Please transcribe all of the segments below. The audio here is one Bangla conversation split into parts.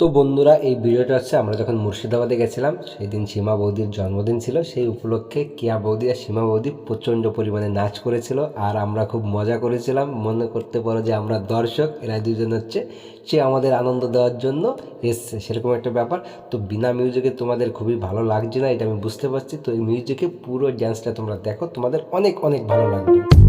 তো বন্ধুরা, এই ভিডিওটা হচ্ছে আমরা যখন মুর্শিদাবাদে গেছিলাম সেই দিন সীমা বৌদির জন্মদিন ছিল। সেই উপলক্ষে কিয়া বৌদি আর সীমা বৌদি প্রচণ্ড পরিমাণে নাচ করেছিল আর আমরা খুব মজা করেছিলাম। মনে করতে পারো যে আমরা দর্শক এরা দুজন হচ্ছে, সে আমাদের আনন্দ দেওয়ার জন্য এসছে। সেরকম একটা ব্যাপার। তো বিনা মিউজিকে তোমাদের খুবই ভালো লাগছে না, এটা আমি বুঝতে পারছি। তো এই মিউজিকে পুরো ড্যান্সটা তোমরা দেখো, তোমাদের অনেক অনেক ভালো লাগবে।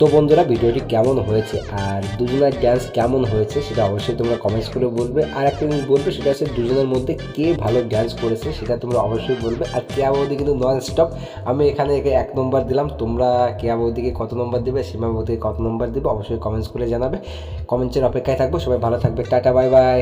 তো বন্ধুরা, ভিডিওটি কেমন হয়েছে আর দুজনের ড্যান্স কেমন হয়েছে সেটা অবশ্যই তোমরা কমেন্টস করে বলবে। আর একটা জিনিস বলবে, সেটা হচ্ছে দুজনের মধ্যে কে ভালো ড্যান্স করেছে সেটা তোমরা অবশ্যই বলবে। আর কেয়া বৌদি কিন্তু নন স্টপ আমি এখানে একে এক নম্বর দিলাম, তোমরা কেয়া বৌদিকে কত নম্বর দিবে সীমা বৌদিকে কত নম্বর দিবে, অবশ্যই কমেন্টস করে জানাবে। কমেন্টসের অপেক্ষায় থাকব, সবাই ভালো থাকবে, টাটা বাই বাই